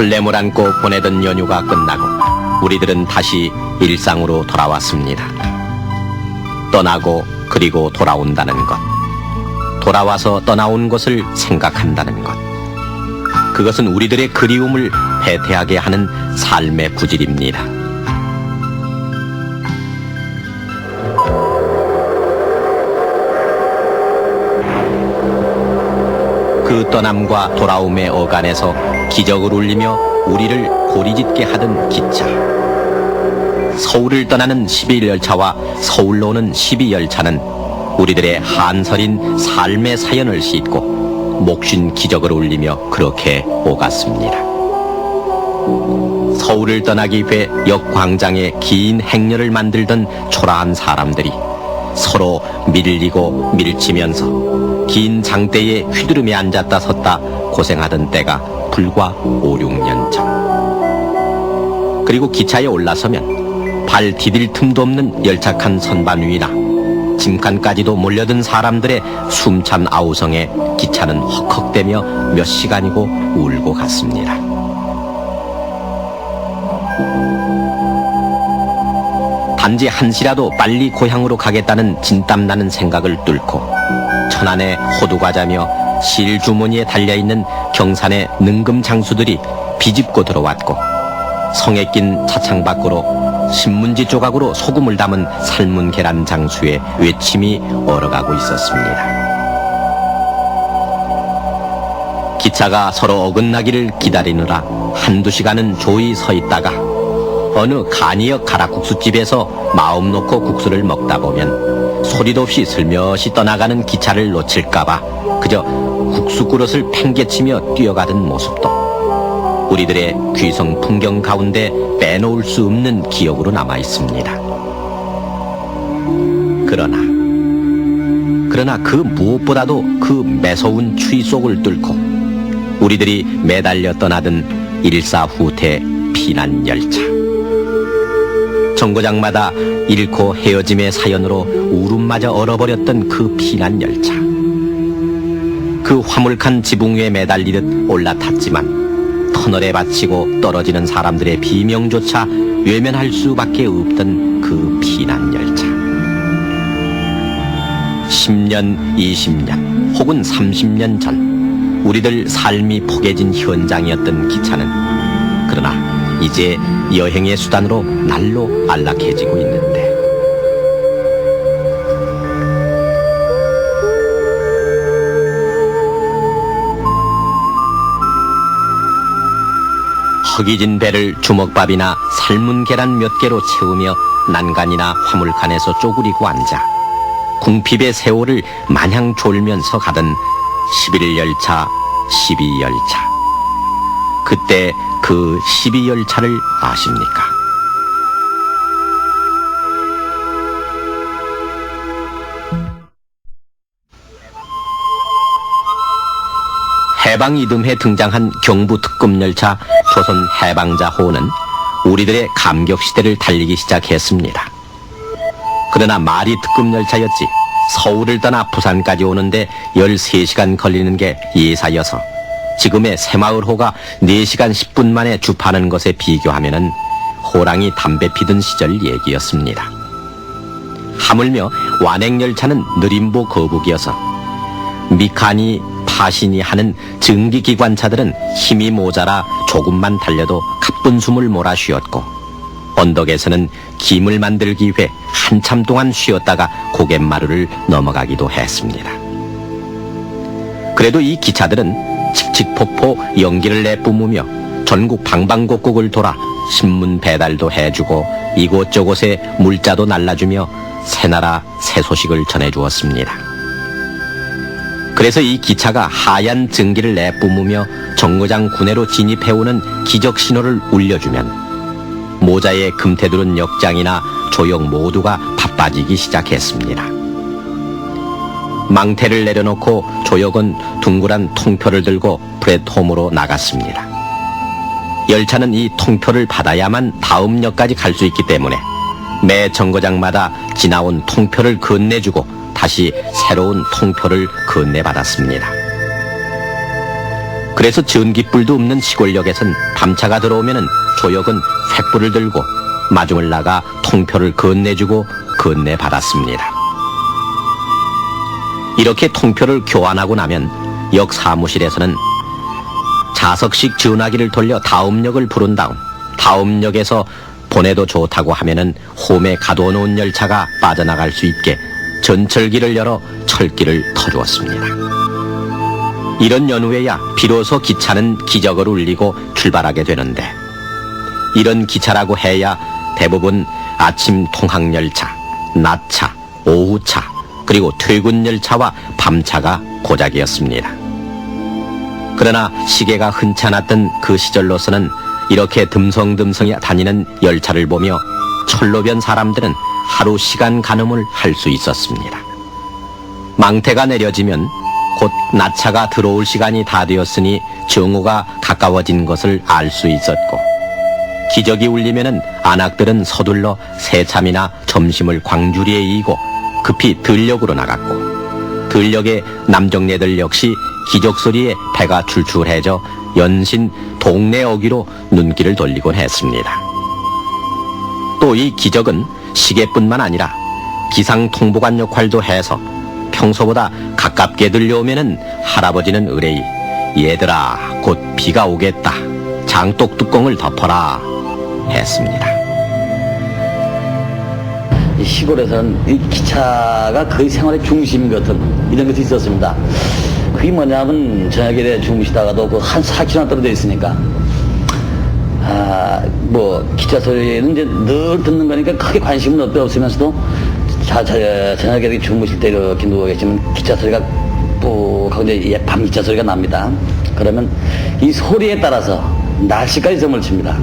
설렘을 안고 보내던 연휴가 끝나고 우리들은 다시 일상으로 돌아왔습니다. 떠나고 그리고 돌아온다는 것. 돌아와서 떠나온 것을 생각한다는 것. 그것은 우리들의 그리움을 배태하게 하는 삶의 구질입니다. 그 떠남과 돌아옴의 어간에서 기적을 울리며 우리를 고리짓게 하던 기차. 서울을 떠나는 11열차와 서울로 오는 12열차는 우리들의 한설인 삶의 사연을 싣고 목신 기적을 울리며 그렇게 오갔습니다. 서울을 떠나기 위해 역 광장에 긴 행렬을 만들던 초라한 사람들이 서로 밀리고 밀치면서 긴 장대에 휘두름에 앉았다 섰다 고생하던 때가 불과 5, 6년 전. 그리고 기차에 올라서면 발 디딜 틈도 없는 열착한 선반 위나 짐칸까지도 몰려든 사람들의 숨찬 아우성에 기차는 헉헉대며 몇 시간이고 울고 갔습니다. 단지 한시라도 빨리 고향으로 가겠다는 진땀나는 생각을 뚫고 천안의 호두과자며 실주머니에 달려있는 경산의 능금 장수들이 비집고 들어왔고 성에 낀 차창 밖으로 신문지 조각으로 소금을 담은 삶은 계란 장수의 외침이 얼어가고 있었습니다. 기차가 서로 어긋나기를 기다리느라 한두 시간은 조이 서 있다가 어느 간이역 가락국수집에서 마음 놓고 국수를 먹다 보면 소리도 없이 슬며시 떠나가는 기차를 놓칠까봐 그저 국수 그릇을 팽개치며 뛰어가던 모습도 우리들의 귀성 풍경 가운데 빼놓을 수 없는 기억으로 남아 있습니다. 그러나 그러나 그 무엇보다도 그 매서운 추위 속을 뚫고 우리들이 매달려 떠나던 일사후퇴 피난 열차. 정거장마다 잃고 헤어짐의 사연으로 울음마저 얼어버렸던 그 피난 열차. 그 화물칸 지붕 위에 매달리듯 올라탔지만 터널에 받치고 떨어지는 사람들의 비명조차 외면할 수밖에 없던 그 피난 열차. 10년, 20년, 혹은 30년 전 우리들 삶이 포개진 현장이었던 기차는 그러나 이제 여행의 수단으로 날로 안락해지고 있는데 허기진 배를 주먹밥이나 삶은 계란 몇 개로 채우며 난간이나 화물칸에서 쪼그리고 앉아 궁핍의 세월을 마냥 졸면서 가던 11열차, 12열차. 그때 그 12열차를 아십니까? 해방 이듬해 등장한 경부 특급 열차 조선 해방자호는 우리들의 감격 시대를 달리기 시작했습니다. 그러나 말이 특급 열차였지 서울을 떠나 부산까지 오는데 13시간 걸리는 게 예사여서 지금의 새마을호가 4시간 10분 만에 주파는 것에 비교하면은 호랑이 담배 피던 시절 얘기였습니다. 하물며 완행열차는 느림보 거북이어서 미칸이 파신이 하는 증기기관차들은 힘이 모자라 조금만 달려도 가쁜 숨을 몰아 쉬었고 언덕에서는 김을 만들기 위해 한참 동안 쉬었다가 고갯마루를 넘어가기도 했습니다. 그래도 이 기차들은 칙칙폭포 연기를 내뿜으며 전국 방방곡곡을 돌아 신문 배달도 해주고 이곳저곳에 물자도 날라주며 새나라 새 소식을 전해주었습니다. 그래서 이 기차가 하얀 증기를 내뿜으며 정거장 구내로 진입해오는 기적 신호를 울려주면 모자에 금태두른 역장이나 조역 모두가 바빠지기 시작했습니다. 망태를 내려놓고 조역은 둥그란 통표를 들고 플랫폼으로 나갔습니다. 열차는 이 통표를 받아야만 다음 역까지 갈 수 있기 때문에 매 정거장마다 지나온 통표를 건네주고 다시 새로운 통표를 건네받았습니다. 그래서 전기불도 없는 시골역에선 밤차가 들어오면은 조역은 횃불을 들고 마중을 나가 통표를 건네주고 건네받았습니다. 이렇게 통표를 교환하고 나면 역 사무실에서는 자석식 전화기를 돌려 다음 역을 부른 다음 다음 역에서 보내도 좋다고 하면은 홈에 가둬놓은 열차가 빠져나갈 수 있게 전철기를 열어 철기를 터주었습니다. 이런 연후에야 비로소 기차는 기적을 울리고 출발하게 되는데 이런 기차라고 해야 대부분 아침 통학열차, 낮차, 오후차, 그리고 퇴근열차와 밤차가 고작이었습니다. 그러나 시계가 흔찮았던 그 시절로서는 이렇게 듬성듬성 다니는 열차를 보며 철로 변 사람들은 하루 시간 가늠을 할 수 있었습니다. 망태가 내려지면 곧 나차가 들어올 시간이 다 되었으니 정오가 가까워진 것을 알 수 있었고 기적이 울리면은 안악들은 서둘러 새참이나 점심을 광주리에 이고 급히 들녘으로 나갔고 들녘의 남정네들 역시 기적 소리에 배가 출출해져 연신 동네 어귀로 눈길을 돌리곤 했습니다. 또 이 기적은 시계뿐만 아니라 기상 통보관 역할도 해서 평소보다 가깝게 들려오면은 할아버지는 의뢰이 얘들아 곧 비가 오겠다 장독 뚜껑을 덮어라 했습니다. 이 시골에서는 이 기차가 거의 생활의 중심 같은 이런 것이 있었습니다. 그게 뭐냐면 저녁에 주무시다가도 그 한 4km 떨어져 있으니까 아, 뭐 기차 소리는 이제 늘 듣는 거니까 크게 관심은 없- 없으면서도 자, 자, 저녁에 주무실 때 이렇게 누워 계시면 기차 소리가 푹하고 이제 예, 밤 기차 소리가 납니다. 그러면 이 소리에 따라서 날씨까지 점을 칩니다.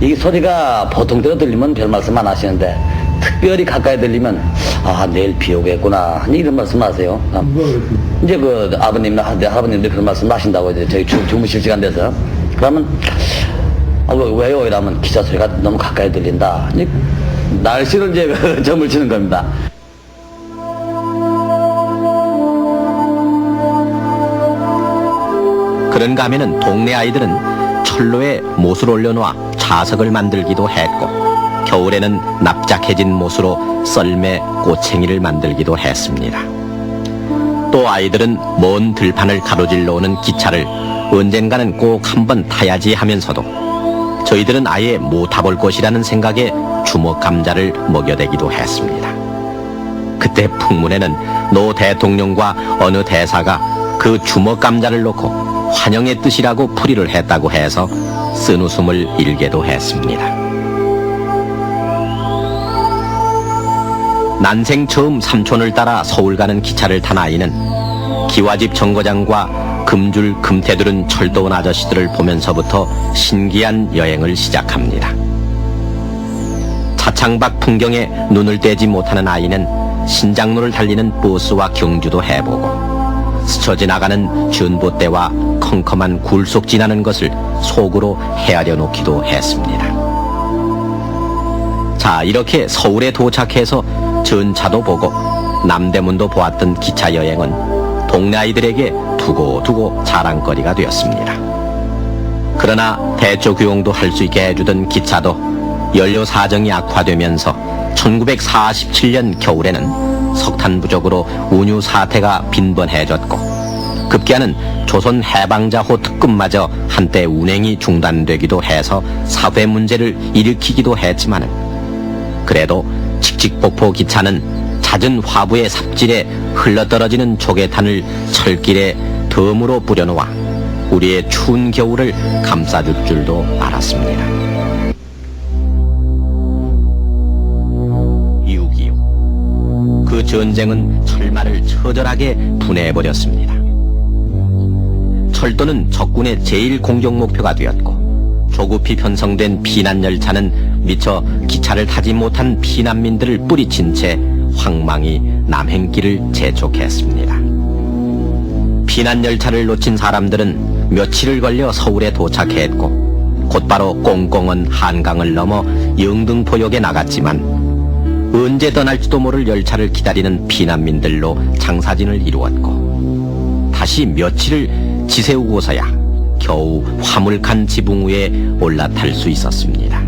이 소리가 보통 대로 들리면 별 말씀 안 하시는데 특별히 가까이 들리면 아 내일 비 오겠구나 이런 말씀 하세요. 아, 이제 그 아버님이나 하- 할아버님들 그런 말씀 하신다고 이제 저희 주, 주무실 시간 돼서 그러면 아, 왜, 왜요? 이러면 기차 소리가 너무 가까이 들린다. 날씨를 이제 점을 치는 겁니다. 그런가 하면은 동네 아이들은 철로에 못을 올려놓아 자석을 만들기도 했고 겨울에는 납작해진 못으로 썰매 꼬챙이를 만들기도 했습니다. 또 아이들은 먼 들판을 가로질러 오는 기차를 언젠가는 꼭 한번 타야지 하면서도 저희들은 아예 못 타볼 것이라는 생각에 주먹 감자를 먹여대기도 했습니다. 그때 풍문에는 노 대통령과 어느 대사가 그 주먹 감자를 놓고 환영의 뜻이라고 풀이를 했다고 해서 쓴웃음을 일게도 했습니다. 난생 처음 삼촌을 따라 서울 가는 기차를 탄 아이는 기와집 정거장과 금줄 금태두른 철도 온 아저씨들을 보면서부터 신기한 여행을 시작합니다. 차창밖 풍경에 눈을 떼지 못하는 아이는 신장로를 달리는 버스와 경주도 해보고 스쳐 지나가는 준보대와 컴컴한 굴속 지나는 것을 속으로 헤아려 놓기도 했습니다. 자, 이렇게 서울에 도착해서 전차도 보고 남대문도 보았던 기차 여행은 동네 아이들에게 두고두고 자랑거리가 되었습니다. 그러나 대조 교용도 할 수 있게 해주던 기차도 연료 사정이 악화되면서 1947년 겨울에는 석탄 부족으로 운유 사태가 빈번해졌고 급기야는 조선 해방자호 특급마저 한때 운행이 중단되기도 해서 사회 문제를 일으키기도 했지만은 그래도 칙칙폭포 기차는 잦은 화부의 삽질에 흘러떨어지는 조개탄을 철길에 덤으로 뿌려놓아 우리의 추운 겨울을 감싸줄 줄도 알았습니다. 6.25. 그 전쟁은 철마를 처절하게 분해해버렸습니다. 철도는 적군의 제일 공격 목표가 되었고 조급히 편성된 피난 열차는 미처 기차를 타지 못한 피난민들을 뿌리친 채 황망히 남행길을 재촉했습니다. 피난 열차를 놓친 사람들은 며칠을 걸려 서울에 도착했고 곧바로 꽁꽁은 한강을 넘어 영등포역에 나갔지만 언제 떠날지도 모를 열차를 기다리는 피난민들로 장사진을 이루었고 다시 며칠을 지새우고서야 겨우 화물칸 지붕 위에 올라탈 수 있었습니다.